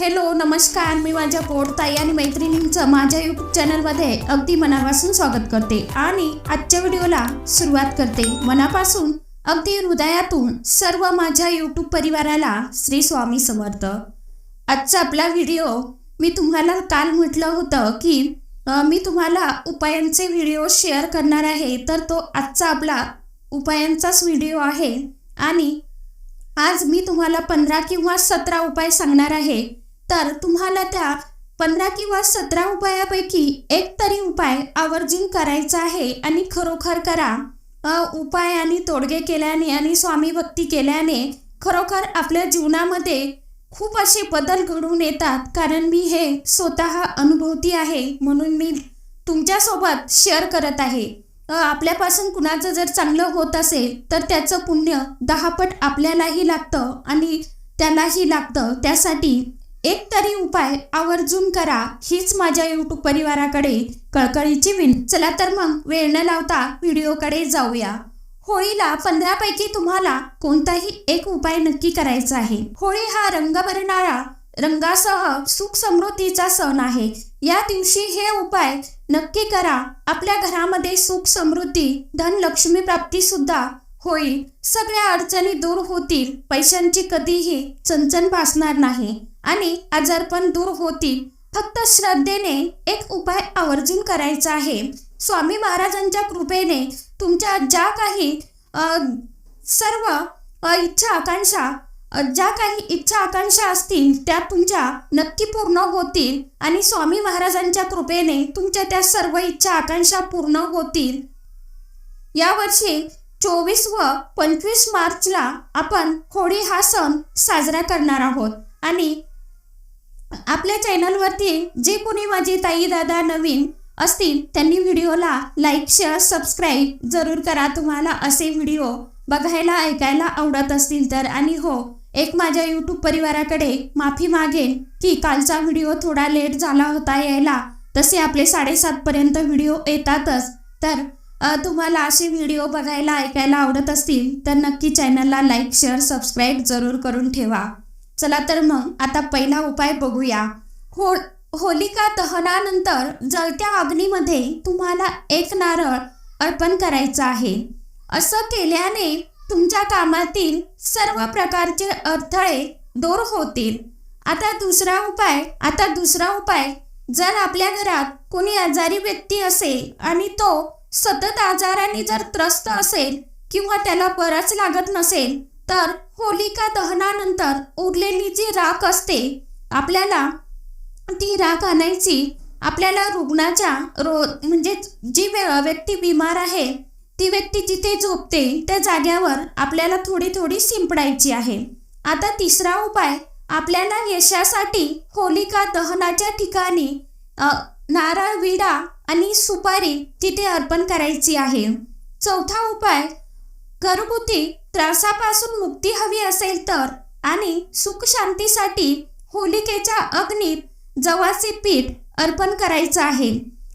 Hello नमस्कार. मी माझ्या पोटताई आणि मैत्रिणींचं माझ्या यूट्यूब चॅनलमध्ये अगदी मनापासून स्वागत करते. आणि आजच्या व्हिडिओला सुरुवात करते. मनापासून अगदी हृदयातून सर्व माझ्या यूट्यूब परिवाराला श्री स्वामी समर्थ. आजचा आपला व्हिडिओ मी तुम्हाला काल म्हटलं होतं की मी तुम्हाला उपायांचे व्हिडिओ शेअर करणार आहे. तर तो आजचा आपला उपायांचाच व्हिडिओ आहे. आणि आज मी तुम्हाला पंधरा किंवा सतरा उपाय सांगणार आहे. तर तुम्हाला त्या पंधरा किंवा सतरा उपायापैकी एक तरी उपाय आवर्जून करायचा आहे आणि खरोखर करा. उपाय आणि तोडगे केल्याने आणि स्वामी भक्ती केल्याने खरोखर आपल्या जीवनामध्ये खूप असे बदल घडून येतात. कारण मी हे स्वतः अनुभवती आहे म्हणून मी तुमच्यासोबत शेअर करत आहे. आपल्यापासून कुणाचं जर चांगलं होत असेल तर त्याचं पुण्य दहापट आपल्यालाही लागतं आणि त्यालाही लागतं. त्यासाठी एक तरी उपाय आवर्जून करा हीच माझ्या यूट्यूब परिवाराकडे कळकळीची विन चला तर मग वेळ न लावता व्हिडिओकडे जाऊया. होळीला पंधरापैकी तुम्हाला कोणताही एक उपाय नक्की करायचा आहे. होळी हा रंग भरणारा रंगासह सुख समृद्धीचा सण आहे. या दिवशी हे उपाय नक्की करा. आपल्या घरामध्ये सुख समृद्धी धन लक्ष्मी प्राप्ती सुद्धा होईल. सगळ्या अडचणी दूर होतील. पैशांची कधीही चणचण भासणार नाही. आणि आजारपण दूर होतील. फक्त श्रद्धेने एक उपाय आवर्जून करायचा आहे. स्वामी महाराजांच्या कृपेने तुमच्या ज्या काही सर्व इच्छा आकांक्षा ज्या काही इच्छा आकांक्षा असतील त्या तुमच्या नक्की पूर्ण होतील आणि स्वामी महाराजांच्या कृपेने तुमच्या त्या सर्व इच्छा आकांक्षा पूर्ण होतील. यावर्षी चोवीस व पंचवीस मार्चला आपण होळी हा सण साजरा करणार आहोत आणि आपल्या चॅनलवरती जे कोणी माझी ताई दादा नवीन असतील त्यांनी व्हिडिओला लाईक शेअर सबस्क्राईब जरूर करा. तुम्हाला असे व्हिडिओ बघायला ऐकायला आवडत असतील तर. आणि हो एक माझ्या यूट्यूब परिवाराकडे माफी मागेन की कालचा व्हिडिओ थोडा लेट झाला होता यायला. तसे आपले साडेसातपर्यंत व्हिडिओ येतातच. तर तुम्हाला असे व्हिडिओ बघायला ऐकायला आवडत असतील तर नक्की चॅनलला लाईक शेअर सबस्क्राईब जरूर करून ठेवा. चला तर मग आता पहिला उपाय बघूया. हो होलिका दहनानंतर जळत्या अग्नीमध्ये तुम्हाला एक नारळ अर्पण करायचं आहे. असं केल्याने तुमच्या कामातील सर्व प्रकारचे अडथळे दूर होतील. आता दुसरा उपाय आता दुसरा उपाय. जर आपल्या घरात कोणी आजारी व्यक्ती असेल आणि तो सतत आजाराने जर त्रस्त असेल किंवा त्याला बरंच लागत नसेल तर होलिका दहनानंतर उरलेली जी राख असते आपल्याला ती राख आणायची आपल्याला रुग्णाच्या रो म्हणजे जी व्य- व्यक्ती बिमार आहे ती व्यक्ती जिथे झोपते त्या जाग्यावर आपल्याला थोडी थोडी शिंपडायची आहे. आता तिसरा उपाय आपल्याला यशासाठी होलिका दहनाच्या ठिकाणी नारळ विडा आणि सुपारी तिथे अर्पण करायची आहे. चौथा उपाय घरगुती त्रासापासून मुक्ती हवी असेल तर आणि सुख शांतीसाठी होलिकेच्या अग्नीत जवाचे पीठ अर्पण करायचं आहे.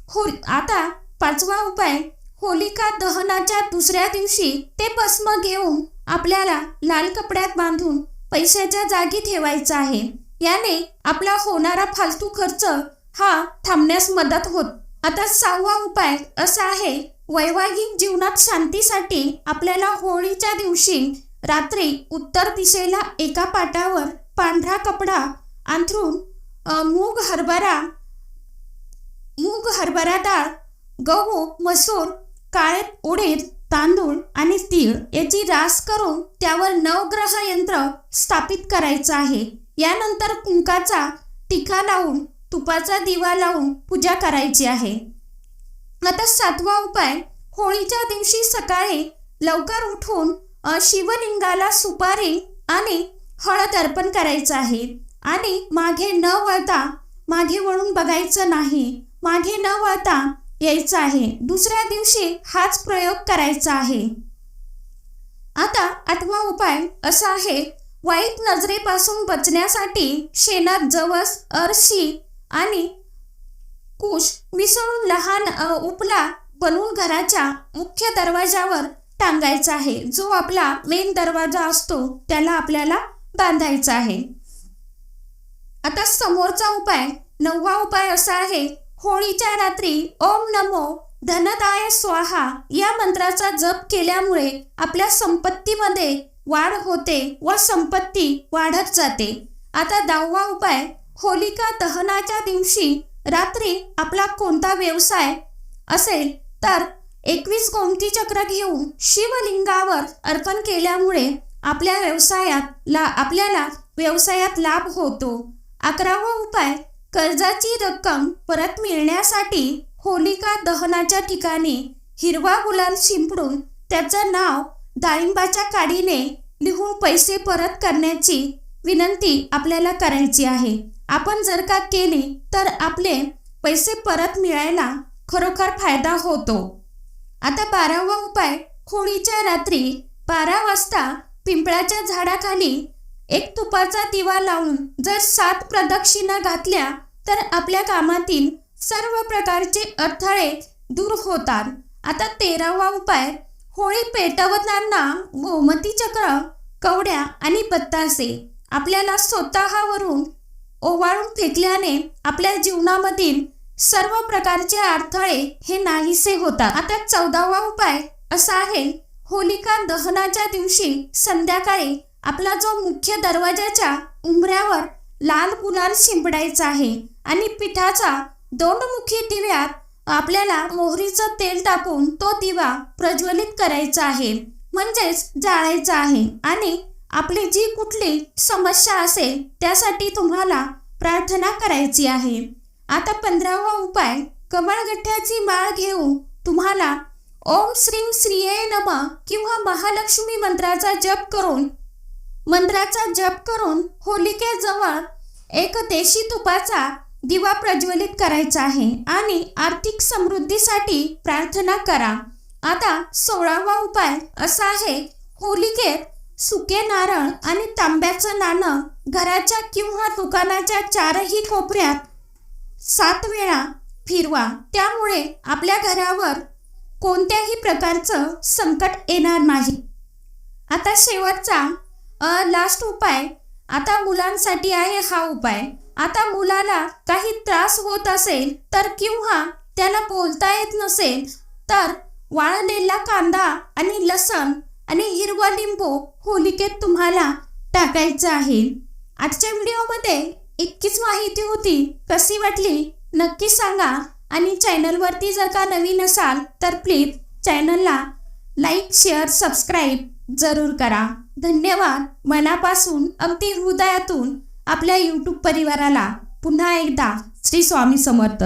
हो आता पाचवा उपाय होलिका दहनाच्या दुसऱ्या दिवशी ते भस्म घेऊन आपल्याला लाल कपड्यात बांधून पैशाच्या जागी ठेवायचा आहे. याने आपला होणारा फालतू खर्च हा थांबण्यास मदत होत. आता सहावा उपाय असा आहे वैवाहिक जीवनात शांतीसाठी आपल्याला होळीच्या दिवशी रात्री उत्तर दिशेला एका पाटावर पांढरा कपडा अंथरून मूग हरभरा मूग हरभरा डाळ गहू मसूर काळे उडीद तांदूळ आणि तीळ याची रास करून त्यावर नवग्रह यंत्र स्थापित करायचं आहे. यानंतर कुंकाचा टिका लावून तुपाचा दिवा लावून पूजा करायची आहे. आता सातवा उपाय होळीच्या दिवशी सकाळी लवकर उठून शिवलिंगाला सुपारी आणि हळद अर्पण करायचं आहे. आणि मागे न वळता मागे वळून बघायचं नाही मागे न वळता यायचं आहे. दुसऱ्या दिवशी हाच प्रयोग करायचा आहे. आता आठवा उपाय असा आहे वाईट नजरेपासून बचण्यासाठी शेणात जवस अरशी आणि कुश मिसळून लहान उपला बनवून घराच्या मुख्य दरवाजावर टांगायचा आहे. जो आपला मेन दरवाजा असतो त्याला आपल्याला बांधायचा आहे. आता समोरचा उपाय नववा उपाय असा आहे होळीच्या रात्री ओम नमो धनदाय स्वाहा या मंत्राचा जप केल्यामुळे आपल्या संपत्तीमध्ये वाढ होते व संपत्ती वाढत जाते. आता दहावा उपाय होलिका दहनाच्या दिवशी रात्री आपला कोणता व्यवसाय असेल तर एकवीस गोमती चक्र घेऊन शिवलिंगावर अर्पण केल्यामुळे आपल्या व्यवसायात ला आपल्याला व्यवसायात लाभ होतो. अकरावा उपाय कर्जाची रक्कम परत मिळण्यासाठी होलिका दहनाच्या ठिकाणी हिरवा गुलाल शिंपडून त्याचं नाव डाळिंबाच्या काडीने लिहून पैसे परत करण्याची विनंती आपल्याला करायची आहे. आपण जर का केली तर आपले पैसे परत मिळायला खरोखर फायदा होतो. आता बारावा उपाय होळीच्या रात्री बारा वाजता पिंपळाच्या झाडाखाली एक तुपाचा दिवा लावून जर सात प्रदक्षिणा घातल्या तर आपल्या कामातील सर्व प्रकारचे अडथळे दूर होतात. आता तेरावा उपाय होळी पेटवताना गोमती चक्र कवड्या आणि बत्तासे आपल्याला स्वतःवरून ओवाळून फेकल्याने आपल्या जीवनामधील सर्व प्रकारचे अडथळे हे नाहीसे होतात. आता चौदावा उपाय असा आहे होलिका दहनाच्या दिवशी संध्याकाळी आपला जो मुख्य दरवाजाच्या उंबऱ्यावर लाल गुलाल शिंपडायचा आहे आणि पिठाचा दोन मुखी दिव्यात आपल्याला मोहरीचं तेल टाकून तो दिवा प्रज्वलित करायचा आहे म्हणजेच जाळायचा आहे आणि आपली जी कुठली समस्या असेल त्यासाठी तुम्हाला प्रार्थना करायची आहे. आता पंधरावा उपाय कमळगठ्ठ्याची माळ घेऊन तुम्हाला ओम श्रीम श्रीये नम किंवा महालक्ष्मी मंत्राचा जप करून मंत्राचा जप करून होलिकेजवळ एक देशी तुपाचा दिवा प्रज्वलित करायचा आहे आणि आर्थिक समृद्धीसाठी प्रार्थना करा. आता सोळावा उपाय असा आहे होलिकेत सुके नारळ आणि तांब्याचं नाणं घराच्या किंवा दुकानाच्या चारही कोपऱ्यात सात वेळा फिरवा. त्यामुळे आपल्या घरावर कोणत्याही प्रकारचं संकट येणार नाही. आता शेवटचा लास्ट उपाय. आता मुलांसाठी आहे हा उपाय. आता मुलाला काही त्रास होत असेल तर किंवा त्याला बोलता येत नसेल तर वाळलेला कांदा आणि लसण आणि हिरवा लिंबू होलिकेत तुम्हाला टाकायचं आहे. आजच्या व्हिडिओमध्ये इतकीच माहिती होती कशी वाटली नक्की सांगा. आणि चॅनलवरती जर का नवीन असाल तर प्लीज चॅनलला लाईक शेअर सबस्क्राईब जरूर करा. धन्यवाद. मनापासून अगदी हृदयातून आपल्या यूट्यूब परिवाराला पुन्हा एकदा श्री स्वामी समर्थ.